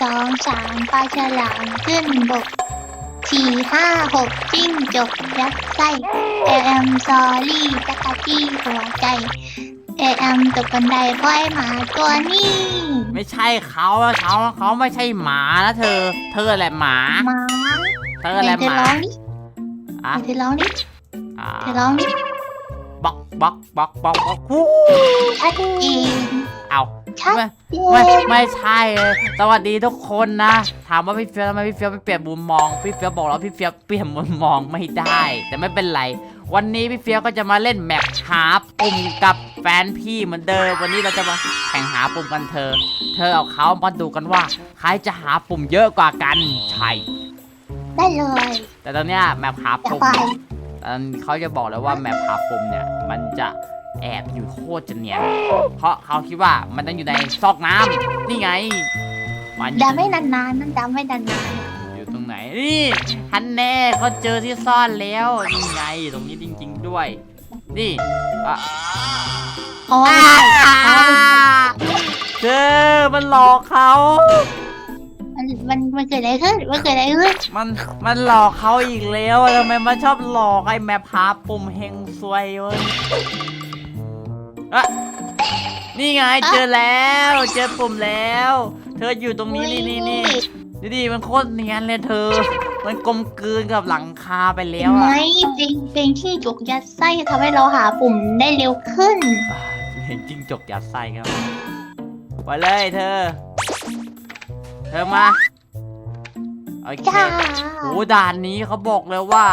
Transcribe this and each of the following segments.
สองสามปลาฉลามขึ้นบกสี่ห้าหกจิ้งจกยัดไส้เอแอมซอรี่จักรจี้หัวใจเอแอมตกบันไดเพราะไอหมาตัวนี้ไม่ใช่เขาอะเขาเขาไม่ใช่หมานะเธอ เธอแหละหมาหมาเธอไหแหนละเธอหมาร้องดิอะไหนเธอร้องดิอ่าเธอร้องดิบล็อกบล็อกบล็อกบล็อกบล็อกฮู้ชัดเจนเอาชัด ไม่เจไม่นไม่ใช่เลยสวัสดีทุกคนนะ ถามว่าพี่เฟียสทำไมพี่เฟียสไม่เปลี่ยนมุมมอง พี่เฟียสบอกแล้วพี่เฟียสเปลี่ยนมุมมองไม่ได้ แต่ไม่เป็นไร วันนี้พี่เฟียสก็จะมาเล่นแมปหาปุ่มกับแฟนพี่เหมือนเดิม วันนี้เราจะมาแข่งหาปุ่มกันเธอ เธอเอาเขามาดูกันว่า ใครจะหาปุ่มเยอะกว่ากัน ใช่ ได้เลยแต่ตอนเนี้ยแมปหาจะปุ่ม ไปตอนเขาจะบอกเลยว่าแมปหาปุ่มเนี่ย มันจะ แอบอยู่โคตรจะเนียน เพราะเขาคิดว่ามันต้องอยู่ในซอกน้ำนี่ไง มันอยู่ดำไม่นานๆนั่นดำไม่นานอยู่ตรงไหน นี่ฮันแน่เขาเจอที่ซ่อนแล้ว นี่ไงตรงนี้จริง ๆ ด้วย นี่อะๆเพราะว่าเธอมันหลอกเขา มันมันมันเกิดอะไรขึ้นมันเกิดอะไรขึ้นมันมันหลอกเขาอีกแล้วทำไมมันชอบหลอกไอ้แมพหาปุ่มเฮงซวยเว้ย อะนี่ไงเจอแล้ว เจอปุ่มแล้ว เธออยู่ตรงนี้นี่นี่นี่ดูดิมันโคตรเนียนเลยเธอ มันกลมกลืนกับหลังคาไปแล้วไงอะเพลงเพลงที่จุกยัดไส้ทำให้เราหาปุ่มได้เร็วขึ้นอ่าเห็นจิ้งจกยัดไส้ครับไปเลยเธอ เธอมาโอเคจ้าโอ้ด่านนี้เขาบอกเลยว่า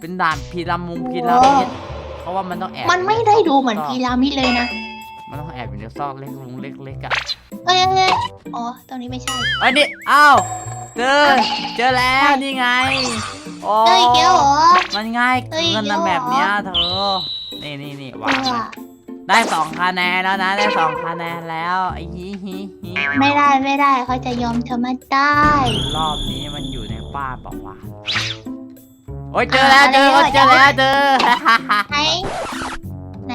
เป็นด่านพีระมุงพีระมิด เขาว่ามันต้องแอบมันไม่ได้ดูเหมือนพีระมิดเลยนะ มันต้องแอบอยู่ในซอกเล็กลุงเล็กๆอะเอ้ยเอ้ยเอ้ยอ๋อตรงนี้ไม่ใช่ เอ้ยนี่อ้าวเจอเจอแล้วนี่ไงโอ้เอ้ยเกี้ยวเหรอ มันง่ายเอ้ยเกินเดี๋ยวนะเหรอแบบเนี้ยเธอนี่นี่นี่เอวางอเลยได้สองคะแนนแล้วนะได้สองคะแนนแล้วไอ้ฮีฮีฮีไม่ได้ไม่ได้เขาจะยอมเธอไม่ได้ รอบนี้มันอยู่ในบ้านบอกว่าวะ โอ้ยเจอแล้วเจออะไรเจอแล้วเจอไหนไหน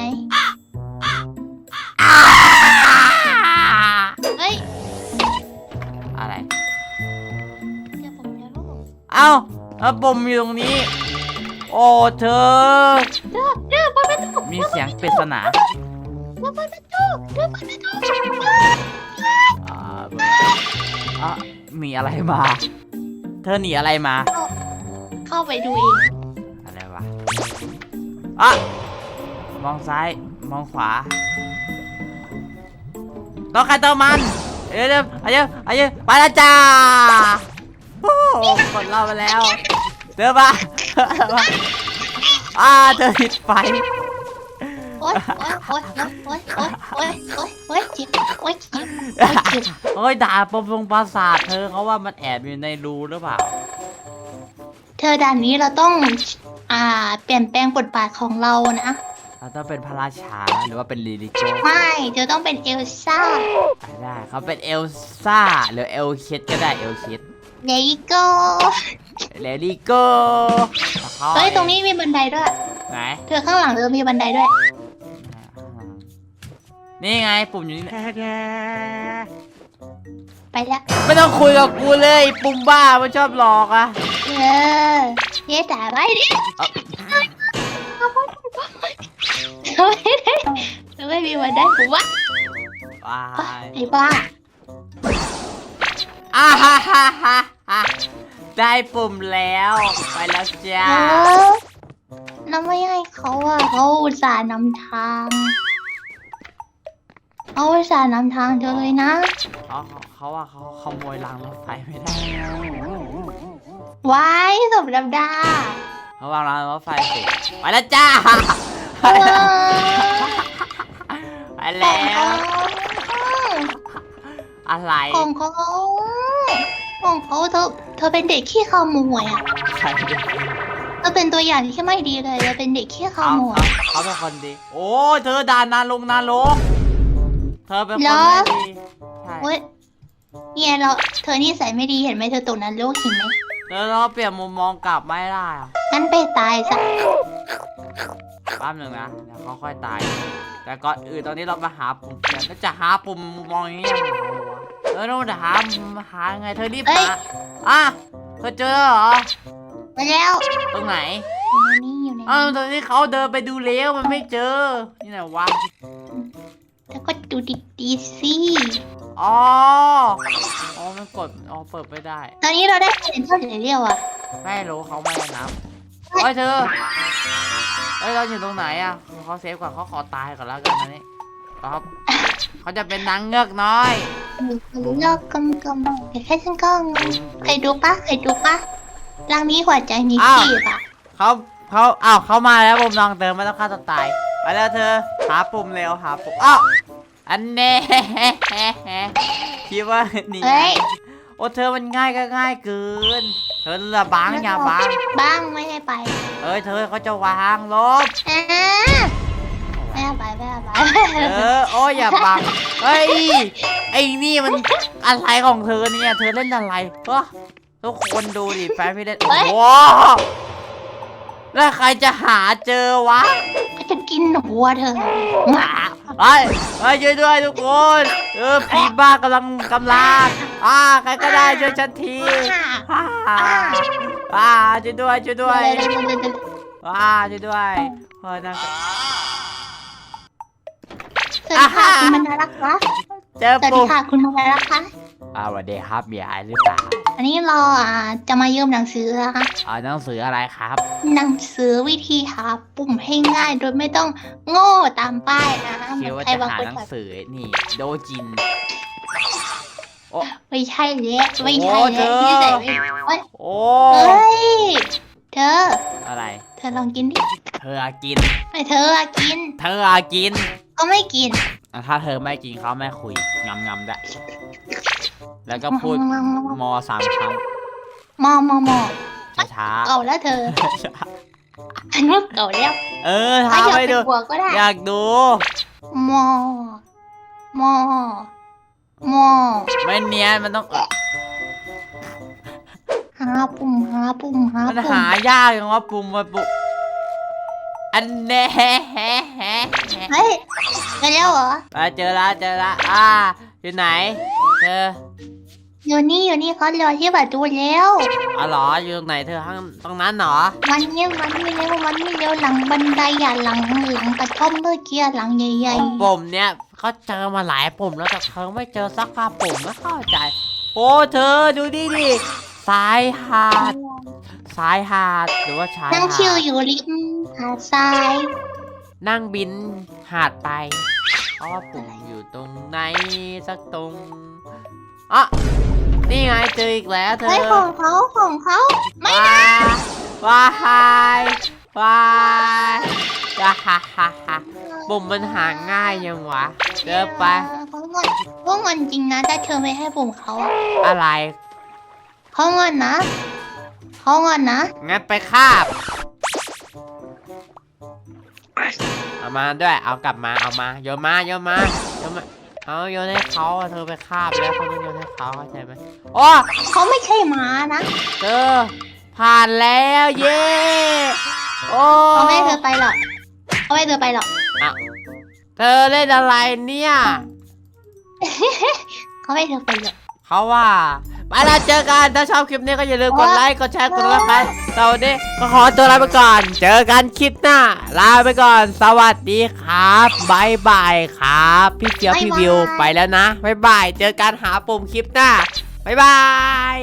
เฮ้ยอะไรเจอผมแล้วลูกเอ้าแล้วปุ่มอยู่ตรงนี้ โอ้เธอ เจอเจอเปิดประตูมีเสียงปริศนาเจอเปิดประตูเจอเปิดประตูอ่าอะมีอะไรมา เธอหนีอะไรมา้าไปดูเอง อะไรวะอะมองซ้าย มองขวาต้องใครตัวมันเอ๊ยเดี๋ยวอายุอายุไปแล้ะจ้าโอ้โหกดรอบไปแล้วเดินมาเดินมาอ่าเธอผิดไฟ โอ๊ยโอ๊ยโอ๊ยโอ๊ยโอ๊ยโอ๊ยโอ๊ยจิยโอ๊ยจิยโอ๊ยจิต โอ้ยด่าปมทรงปราสาทเธอเขาว่ามันแอบอยู่ในรูหรือเปล่า ธอด่านนี้เราต้องอ่าเปลี่ยนแปลงบทบาทของเรานะเราต้องเป็นพระราชาหรือว่าเป็นลีลิโกไม่เธอต้องเป็นเอลซ่าได้เขาเป็นเอลซ่าหรือเอลคิดก็ได้เอลคิดเดยิโกเลลิโกเฮ้ยตรงนี้มีบันไดด้วยไหนเธอข้างหลังเธอมีบันไดด้วย นี่ไงปุ่มอยู่นี่ไปแล้วไม่ต้องคุยกับกูเลยไอ้ปุ่มบ้ามันชอบหลอกอะ เออเย้แต่ไรดิเธอไม่ได้เธอไม่มีบันไดกูวะวายไอ้บ้าอ่าฮ่าฮ่าฮ่าฮ่าได้ปุ่มแล้ว ไปแล้วจ้าเออน้ำไม่ให้เขาอะเขาอุตส่าห์นำทางเขาอุตส่าห์นำทางเธอเลยนะ เขาเขาว่าเขาขโมยรางรถไฟไม่ได้ ไว้สมดำดาเขาวางรางรถไฟสิไปแล้วจ้าเออไปแล้วอะไรของเขาของเขาเธอเธอเป็นเด็กขี้ขโมยอะใครเป็นเธอเป็นตัวอย่างที่ไม่ดีเลยเธอเป็นเด็กขี้ขเขาโมยเขาเป็นคนดี โอ้ยเธอด่านนานลงนานลงเธอเป็นคนเหรอไม่ดีใช่เว้ยเนี่ยเราเธอนี่ใส่ไม่ดีเห็นไหมเธอตกนั้นโลกเห็นไหม เธอเราเปลี่ยนมุมมองกลับไม่ได้อะงั้นไปตายซะแป๊บหนึ่งนะเดี๋ยวเขาค่อยตาย แต่ก่อนอื่นตอนนี้เรามาหาปุ่มเปลี่ยนแล้วจะหาปุ่มมุมมองอย่างนี้ยังไงวะเออต้องหาหาไงเธอรีบเอ้ยหาอะเธอเจอเหรอมาแล้วตรงไหนอยู่ในนี่อยู่ในอ้าวนี่ตอนนี้เขาเดินไปดูแล้วมันไม่เจอนี่ไหนวะแล้วก็ดูดีๆสิ อ๋อ อ๋อ มันกด อ๋อ เปิดไม่ได้ ตอนนี้เราได้คะแนนเท่าไหร่เรียวอะไม่รู้เขาไม่ได้นับเฮ้ยเธอเฮ้ยเราอยู่ตรงไหนอะเขาเซฟก่อนเขาขอตายก่อนแล้วกันนะนี่ครับเขาจะเป็นนางเงือกน้อยเลิกกำกำแต่แค่ฉันก็งงเคยดูปะเคยดูปะร่างนี้หัวใจมีอ้าวขีบอะเขาเขาอ้าวเขามาแล้วปุ่มลองเติมไม่ต้องฆ่าตัวตายไปแล้วเธอหาปุ่มเร็วหาปุ่มอ้าว อันแน่คิดว่านี่เฮ้ย โอ้เธอมันง่ายก็ง่ายเกิน เธอละบางอย่าบางบ้างไม่ให้ไปเอ้ยเธอเขาจะวางลบอ่าไม่ให้ไปไม่ให้ไปเออโอ้ยอย่าบังเฮ้ยไอ้นี่มันอะไรของเธอเนี่ย เธอเล่นอะไรเฮ้อทุกคนดูดิแฟนพี่เล่นโอ้โหแล้วใครจะหาเจอวะ ก็จะกินหัวเธอเฮ้ยเฮ้ยช่วยด้วยทุกคนเออผีบ้ากำลังกำลังอ่าใครก็ได้ช่วยฉันทีอ่าอ่าช่วยด้วยช่วยด้วยอ่าช่วยด้วยเฮ้ยนั่งสวัสดีค่ะคุณมนารักคะเจอสวัสดีปุ่มค่ะคุณมนารักคะ อ่าสวัสดีครับมีอะไรหรือเปล่า อันนี้เราอ่าจะมายืมหนังสือนะคะอ่าหนังสืออะไรครับ หนังสือวิธีหาปุ่มให้ง่ายโดยไม่ต้องโง่ตามป้ายนะเหคิมืดอนว่าใครจะบางหาคนหนัแบงบสือนี่โดจิน ไม่ใช่แล้วไม่ใช่โอ้เธแล้วอ ที่ใส่ไม่เฮ้ยโอ้เฮ้ยเธอ อะไร เธอลองกินดิเธออะกิน ไม่เธออะกินเธออะกินก็ไม่กิน อะถ้าเธอไม่กินเขาไม่คุยงำงำได้ แล้วก็พูดมอสามครั้งมอมอมอช้าเก่าแล้วเธอๆอันนู้นเก่าแล้ว เออถ้าอยากทำไปเป็นดูหัวก็ได้อยากดูมอมอมอไม่เนียนมันต้องหาปุ่มหาปุ่มหามันปุ่มหายากจังว่าปุ่มมาปุ่มอันแน่เฮ้ยเจอแล้วเหรอไปเจอละเจอละอ่าอยู่ไหน เธออยู่นี่อยู่นี่เขารอที่ประตูแล้ว อ๋อเหรออยู่ตรงไหนเธอข้างตรงนั้นเหรอวันนี้วันนี้เร็ววันนี้เร็วหลังบันไดอย่าหลังหลังกระท่อมเมื่อกี้หลังใหญ่ปุ่มเนี้ยเขาเจอมาหลายปุ่มแล้วแต่เธอไม่เจอสักภาพปุ่มไม่เข้าใจ โอ้เธอดูดิดิสายหาดสายหาดหรือว่าชายๆนั่งหาชิวดอยู่ริมหาดทรายนั่งบินหาดไปเพราะว่าปุ่มอยู่ตรงไหนสักตรง อะนี่ไงเจออีกแล้วเธอเฮ้ยของเขาของเขาไม่ว้าว้ายว้ายว้าฮ่าฮ่าฮ่าปุ่มมันหาง่ายยังวะเจอไปเขางอนเขางอนจริงนะถ้าเธอไม่ให้ปุ่มเขาอะอะไรเขางอนนะเขางอนนะงั้นไปคาบเอามาด้วยเอากลับมาเอามาโยนมาโยนมาโยนมา เอาโยนให้เขาอะเธอไปคาบแล้วเขาต้องโยนให้เขาเข้าใจไหมโอ้เขาไม่ใช่หมานะเธอผ่านแล้วเย้โอ้เขาไม่ให้เธอไปหรอกเขาไม่ให้เธอไปหรอกเธอเล่นอะไรเนี่ย เขาไม่ให้เธอไปหรอกเขาว่า ไปแล้วเจอกันถ้าชอบคลิปนี้ก็อย่าลืมกดไลค์กดแชร์กดไลค์กันสวัสดีก็ขอตัวลาไปก่อน เจอกันคลิปหน้าลาไปก่อน สวัสดีครับบายบายครับ พี่เฟียวพี่วิวไปแล้วนะบายบายเจอกันหาปุ่มคลิปหน้าบายบาย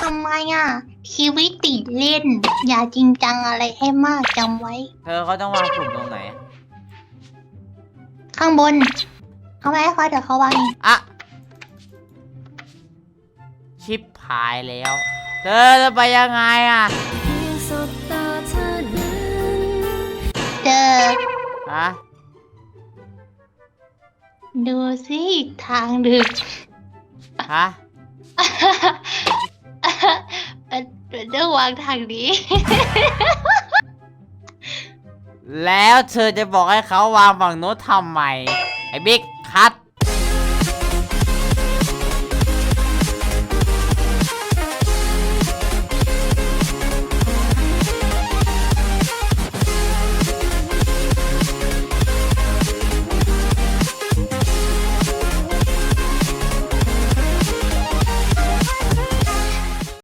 ทำไมอะ ชีวิตติดเล่น อย่าจริงจังอะไรให้มากจำไว้ เธอเขาต้องวางปุ่มตรงไหน ข้างบน เขาไม่ให้เขาเดี๋ยวเขาวางเองอะชิปหายแล้วเธอจะไปยังไงอะสบตาเธอนั้นเจอ ฮะดูสิอีกทางดึก ฮะเป็นเป็นเรื่องวางทางนี้ แล้วเธอจะบอกให้เขาวางฝั่งโน้ตทำไมไอ้บิ๊ก คัด